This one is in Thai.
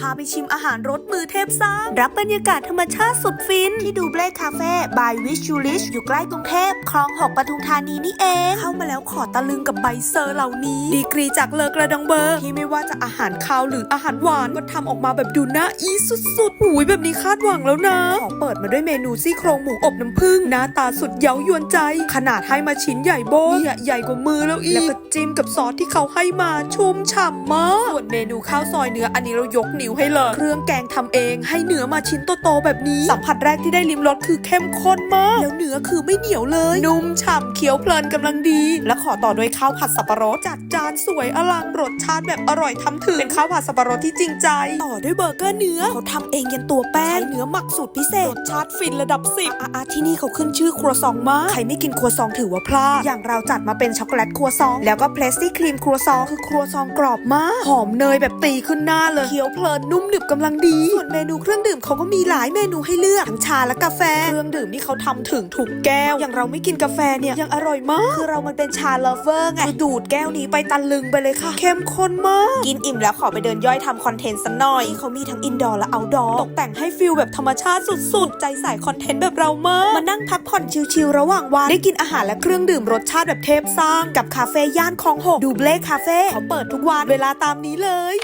พาไปชิมอาหารรสมือเทพสร้าง รับบรรยากาศธรรมชาติสุดฟิน ที่ดูเบลคาเฟ่บายวิชูลิชอยู่ใกล้กรุงเทพคลองหกปทุมธานีนี่เอง เข้ามาแล้วขอตะลึงกับใบเซอร์เหล่านี้ ดีกรีจากเลอกระดองเบอร์ ที่ไม่ว่าจะอาหารคาวหรืออาหารหวานก็ทำออกมาแบบดูน่าอีสุดๆหูยแบบนี้คาดหวังแล้วนะขอเปิดมาด้วยเมนูซี่โครงหมูอบน้ำผึ้งหน้าตาสุดเย้ายวนใจ ขนาดให้มาชิ้นใหญ่โบ้เนี่ยใหญ่กว่ามือแล้วอีกแล้วก็จิ้มกับซอสที่เขาให้มาชุ่มฉ่ำมากส่วนเมนูข้าวซอยเนื้ออันนี้เรายกนิ้วให้เลย เครื่องแกงทำเองให้เนื้อมาชิ้นโตๆแบบนี้ สัมผัสแรกที่ได้ลิ้มรสคือเข้มข้นมาก แล้วเนื้อคือไม่เหนียวเลย นุ่มฉ่ำเคี้ยวเพลินกำลังดี และขอต่อด้วยข้าวผัดสับปะรดจัดจานสวยอลังรสชาติแบบอร่อยทำถึงเป็นข้าวผัดสับปะรดที่จริงใจ ต่อด้วยเบอร์เกอร์เนื้อเขาทำเองยันตัวแป้งใช้เนื้อหมักสูตรพิเศษรสชาติฟินระดับสิบอาอาที่นี่เขาขึ้นชื่อครัวซองมากใครไม่กินครัวซองถือว่าพลาดอย่างเราจัดมาเป็นช็อกโกแลตครัวซอง แล้วก็เพลสซี่ครีมครัวซองคือครัวซองกรอบมากหอมเนยแบบตีขึ้นหน้าเลยเคี้ยวเพลินนุ่มหนึบกำลังดี ส่วนเมนูเครื่องดื่มเขาก็มีหลายเมนูให้เลือกทั้งชาและกาแฟ เครื่องดื่มที่เขาทำถึงถูกแก้ว อย่างเราไม่กินกาแฟเนี่ยยังอร่อยมาก คือเรามันเป็นชาเลเวอร์ไงดูดแก้วนี้ไปตะลึงไปเลยค่ะ เข้มข้นมาก กินอิ่มแล้วขอไปเดินย่อยทำคอนเทนต์สักหน่อย เขามีทั้งอินดอร์และเอาท์ดอร์ตกแต่งให้ฟิลแบบธรรมชาติสุดๆ ใจใส่คอนเทนต์แบบเรามาก มานั่งพักผ่อนชิลๆระหว่างวันได้กินอาหารและเครื่องดื่มรสชาติแบบเทพสร้าง กับคาเฟ่ย่านคลองหกดูเบลคาเฟ่เขาเปิดทุกวันเวลาตามนี้เลย